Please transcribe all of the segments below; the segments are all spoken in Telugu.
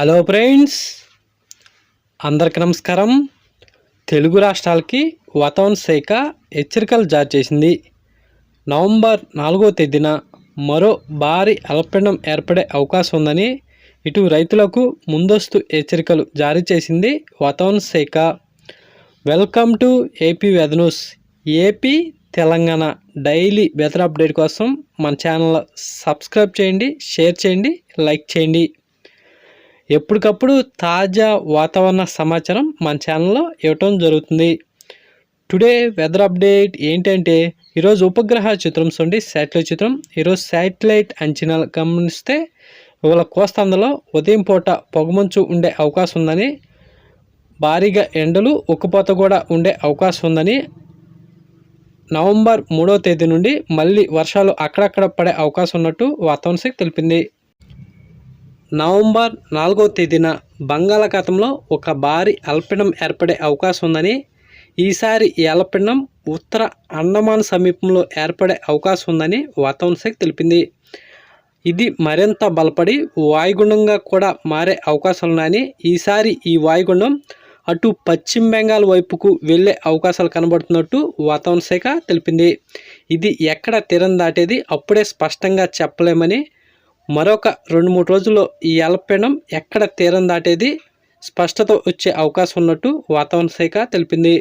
హలో ఫ్రెండ్స్ అందరికి నమస్కారం. తెలుగు రాష్ట్రాలకి వాతావరణ శాఖ హెచ్చరికలు జారీ చేసింది. నవంబర్ నాలుగో తేదీన మరో భారీ అల్పపీడనం ఏర్పడే అవకాశం ఉందని ఇటు రైతులకు ముందస్తు హెచ్చరికలు జారీ చేసింది వాతావరణ శాఖ. Welcome to AP weather news. AP Telangana daily weather update కోసం మన ఛానల్ సబ్స్క్రైబ్ చేయండి షేర్ చేయండి లైక్ చేయండి. ఎప్పటికప్పుడు తాజా వాతావరణ సమాచారం మన ఛానల్లో ఇవ్వటం జరుగుతుంది. టుడే వెదర్ అప్డేట్ ఏంటంటే ఈరోజు ఉపగ్రహ చిత్రం చూడండి శాటిలైట్ చిత్రం. ఈరోజు శాటిలైట్ అంచనాలు గమనిస్తే ఇవాళ కోస్తాంధ్రలో ఉదయం పూట పొగమంచు ఉండే అవకాశం ఉందని భారీగా ఎండలు ఉక్కపోత కూడా ఉండే అవకాశం ఉందని నవంబర్ మూడో తేదీ నుండి మళ్ళీ వర్షాలు అక్కడక్కడ పడే అవకాశం ఉన్నట్టు వాతావరణ శాఖ తెలిపింది. నవంబర్ నాలుగో తేదీన బంగాళాఖాతంలో ఒక భారీ అల్పపీడనం ఏర్పడే అవకాశం ఉందని ఈసారి ఈ అల్పపీడనం ఉత్తర అండమాన్ సమీపంలో ఏర్పడే అవకాశం ఉందని వాతావరణ శాఖ తెలిపింది. ఇది మరింత బలపడి వాయుగుండంగా కూడా మారే అవకాశాలు ఉన్నాయని ఈసారి ఈ వాయుగుండం అటు పశ్చిమ బెంగాల్ వైపుకు వెళ్ళే అవకాశాలు కనబడుతున్నట్టు వాతావరణ శాఖ తెలిపింది. ఇది ఎక్కడ తీరం దాటేది అప్పుడే స్పష్టంగా చెప్పలేమని మరొక రెండు మూడు రోజుల్లో ఈ అల్పపీడనం ఎక్కడ తీరం దాటేది? స్పష్టత వచ్చే అవకాశం ఉన్నట్టు వాతావరణ శాఖ తెలిపింది.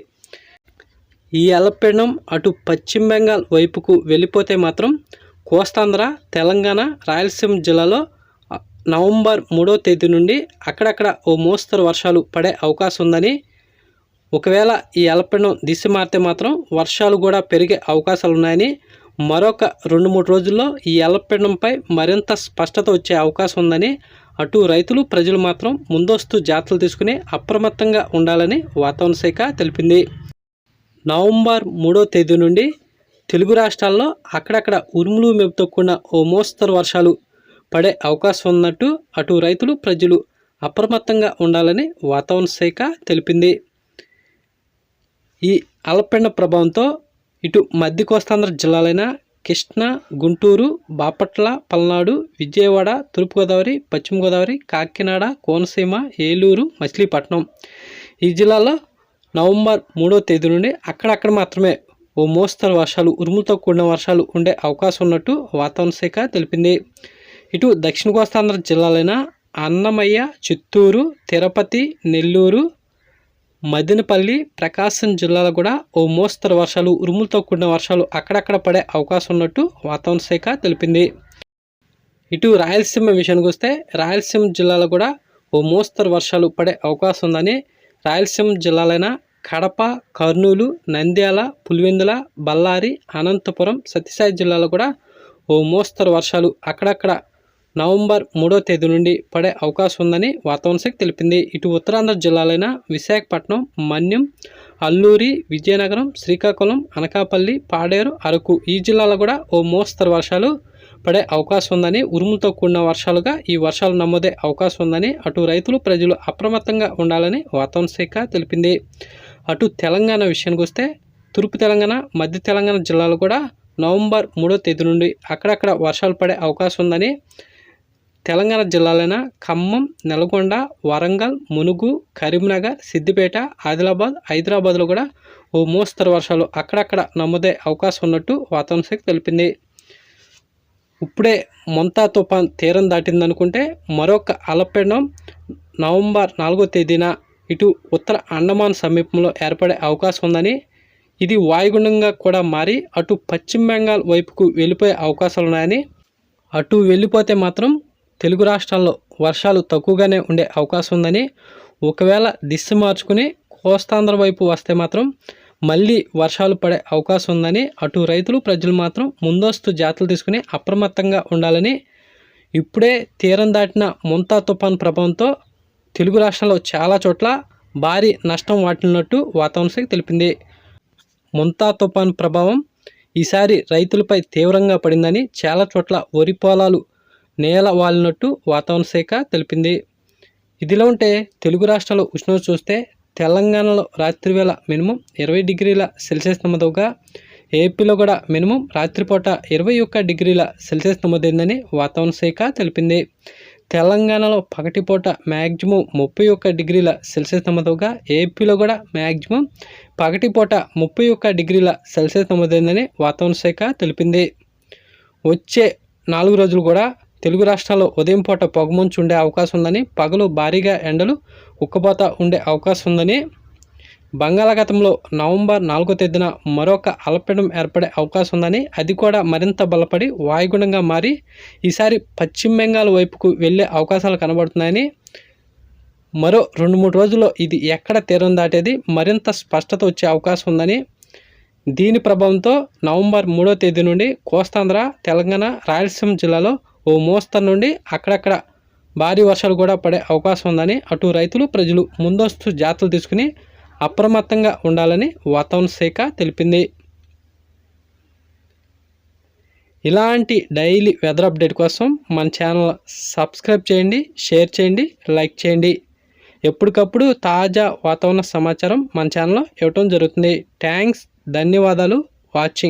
ఈ అల్పపీడనం అటు పశ్చిమ బెంగాల్ వైపుకు వెళ్ళిపోతే మాత్రం కోస్తాంధ్ర తెలంగాణ రాయలసీమ జిల్లాలో నవంబర్ మూడో తేదీ నుండి అక్కడక్కడ ఓ మోస్తరు వర్షాలు పడే అవకాశం ఉందని. ఒకవేళ ఈ అల్పపీడనం దిశ మారితే మాత్రం వర్షాలు కూడా పెరిగే అవకాశాలు ఉన్నాయని మరొక రెండు మూడు రోజుల్లో ఈ ఎల్లపిండంపై మరింత స్పష్టత వచ్చే అవకాశం ఉందని అటు రైతులు ప్రజలు మాత్రం ముందస్తు జాగ్రత్తలు తీసుకుని అప్రమత్తంగా ఉండాలని వాతావరణ శాఖ తెలిపింది. నవంబర్ మూడో తేదీ నుండి తెలుగు రాష్ట్రాల్లో అక్కడక్కడ ఉరుములు మెరుపుతో కూడిన ఓ మోస్తరు వర్షాలు పడే అవకాశం ఉన్నట్టు అటు రైతులు ప్రజలు అప్రమత్తంగా ఉండాలని వాతావరణ శాఖ తెలిపింది. ఈ అల్పపీడన ప్రభావంతో ఇటు మధ్య కోస్తాంధ్ర జిల్లాలైన కృష్ణా గుంటూరు బాపట్ల పల్నాడు విజయవాడ తూర్పుగోదావరి పశ్చిమ గోదావరి కాకినాడ కోనసీమ ఏలూరు మచిలీపట్నం. ఈ జిల్లాలో నవంబర్ మూడో తేదీ నుండి అక్కడక్కడ మాత్రమే ఓ మోస్తరు వర్షాలు ఉరుములతో కూడిన వర్షాలు ఉండే అవకాశం ఉన్నట్టు వాతావరణ శాఖ తెలిపింది. ఇటు దక్షిణ కోస్తాంధ్ర జిల్లాలైన అన్నమయ్య చిత్తూరు తిరుపతి నెల్లూరు మదినపల్లి ప్రకాశం జిల్లాలో కూడా ఓ మోస్తరు వర్షాలు ఉరుములతో కూడిన వర్షాలు అక్కడక్కడ పడే అవకాశం ఉన్నట్టు వాతావరణ శాఖ తెలిపింది. ఇటు రాయలసీమ విషయానికి వస్తే రాయలసీమ జిల్లాలో కూడా ఓ మోస్తరు వర్షాలు పడే అవకాశం ఉందని రాయలసీమ జిల్లాలైన కడప కర్నూలు నంద్యాల పులివెందుల బళ్ళారి అనంతపురం సత్యసాయి జిల్లాలో కూడా ఓ మోస్తరు వర్షాలు అక్కడక్కడ నవంబర్ మూడో తేదీ నుండి పడే అవకాశం ఉందని వాతావరణ శాఖ తెలిపింది. ఇటు ఉత్తరాంధ్ర జిల్లాలైన విశాఖపట్నం మన్యం అల్లూరి విజయనగరం శ్రీకాకుళం అనకాపల్లి పాడేరు అరకు ఈ జిల్లాలో కూడా ఓ మోస్తరు వర్షాలు పడే అవకాశం ఉందని ఉరుములతో కూడిన వర్షాలుగా ఈ వర్షాలు నమోదే అవకాశం ఉందని అటు రైతులు ప్రజలు అప్రమత్తంగా ఉండాలని వాతావరణ శాఖ తెలిపింది. అటు తెలంగాణ విషయానికి వస్తే తూర్పు తెలంగాణ మధ్య తెలంగాణ జిల్లాలో కూడా నవంబర్ మూడో తేదీ నుండి అక్కడక్కడ వర్షాలు పడే అవకాశం ఉందని తెలంగాణ జిల్లాలైన ఖమ్మం నల్గొండ వరంగల్ మునుగు కరీంనగర్ సిద్దిపేట ఆదిలాబాద్ హైదరాబాద్లో కూడా ఓ మోస్తరు వర్షాలు అక్కడక్కడ నమోదే అవకాశం ఉన్నట్టు వాతావరణ శాఖ తెలిపింది. ఇప్పుడే మొంతా తుఫాన్ తీరం దాటిందనుకుంటే మరొక అల్పపీడనం నవంబర్ నాలుగో తేదీన ఇటు ఉత్తర అండమాన్ సమీపంలో ఏర్పడే అవకాశం ఉందని ఇది వాయుగుండంగా కూడా మారి అటు పశ్చిమ బెంగాల్ వైపుకు వెళ్ళిపోయే అవకాశాలు ఉన్నాయని అటు వెళ్ళిపోతే మాత్రం తెలుగు రాష్ట్రాల్లో వర్షాలు తక్కువగానే ఉండే అవకాశం ఉందని ఒకవేళ దిశ మార్చుకుని కోస్తాంధ్ర వైపు వస్తే మాత్రం మళ్ళీ వర్షాలు పడే అవకాశం ఉందని అటు రైతులు ప్రజలు మాత్రం ముందస్తు జాగ్రత్తలు తీసుకుని అప్రమత్తంగా ఉండాలని ఇప్పుడే తీరం దాటిన ముంతా తుఫాన్ ప్రభావంతో తెలుగు రాష్ట్రాల్లో చాలా చోట్ల భారీ నష్టం వాటిల్లినట్టు వాతావరణ శాఖ తెలిపింది. ముంతా తుఫాన్ ప్రభావం ఈసారి రైతులపై తీవ్రంగా పడిందని చాలా చోట్ల వరి పొలాలు నేల వాలినట్టు వాతావరణ శాఖ తెలిపింది. ఇదిలా ఉంటే తెలుగు రాష్ట్రాల ఉష్ణోగ్రత చూస్తే తెలంగాణలో రాత్రివేళ మినిమం ఇరవై డిగ్రీల సెల్సియస్ నమోదవగా ఏపీలో కూడా మినిమం రాత్రిపూట ఇరవై ఒక్క డిగ్రీల సెల్సియస్ నమోదైందని వాతావరణ శాఖ తెలిపింది. తెలంగాణలో పగటిపూట మ్యాక్సిమం ముప్పై ఒక్క డిగ్రీల సెల్సియస్ నమోదవగా ఏపీలో కూడా మ్యాక్సిమం పగటిపూట ముప్పై ఒక్క డిగ్రీల సెల్సియస్ నమోదైందని వాతావరణ శాఖ తెలిపింది. వచ్చే నాలుగు రోజులు కూడా తెలుగు రాష్ట్రాల్లో ఉదయం పూట పొగమంచు ఉండే అవకాశం ఉందని పగలు భారీగా ఎండలు ఉక్కపోత ఉండే అవకాశం ఉందని బంగాళాఖాతంలో నవంబర్ నాలుగో తేదీన మరొక అల్పపీడనం ఏర్పడే అవకాశం ఉందని అది కూడా మరింత బలపడి వాయుగుణంగా మారి ఈసారి పశ్చిమ బెంగాల్ వైపుకు వెళ్ళే అవకాశాలు కనబడుతున్నాయని మరో రెండు మూడు రోజుల్లో ఇది ఎక్కడ తీరం దాటేది మరింత స్పష్టత వచ్చే అవకాశం ఉందని దీని ప్రభావంతో నవంబర్ మూడో తేదీ నుండి కోస్తాంధ్ర తెలంగాణ రాయలసీమ జిల్లాలో ఓ మోస్తరు నుండి అక్కడక్కడ భారీ వర్షాలు కూడా పడే అవకాశం ఉందని అటు రైతులు ప్రజలు ముందస్తు జాగ్రత్తలు తీసుకుని అప్రమత్తంగా ఉండాలని వాతావరణ శాఖ తెలిపింది. ఇలాంటి డైలీ వెదర్ అప్డేట్ కోసం మన ఛానల్ సబ్స్క్రైబ్ చేయండి షేర్ చేయండి లైక్ చేయండి. ఎప్పటికప్పుడు తాజా వాతావరణ సమాచారం మన ఛానల్లో ఇవ్వటం జరుగుతుంది. థ్యాంక్స్ ధన్యవాదాలు వాచింగ్.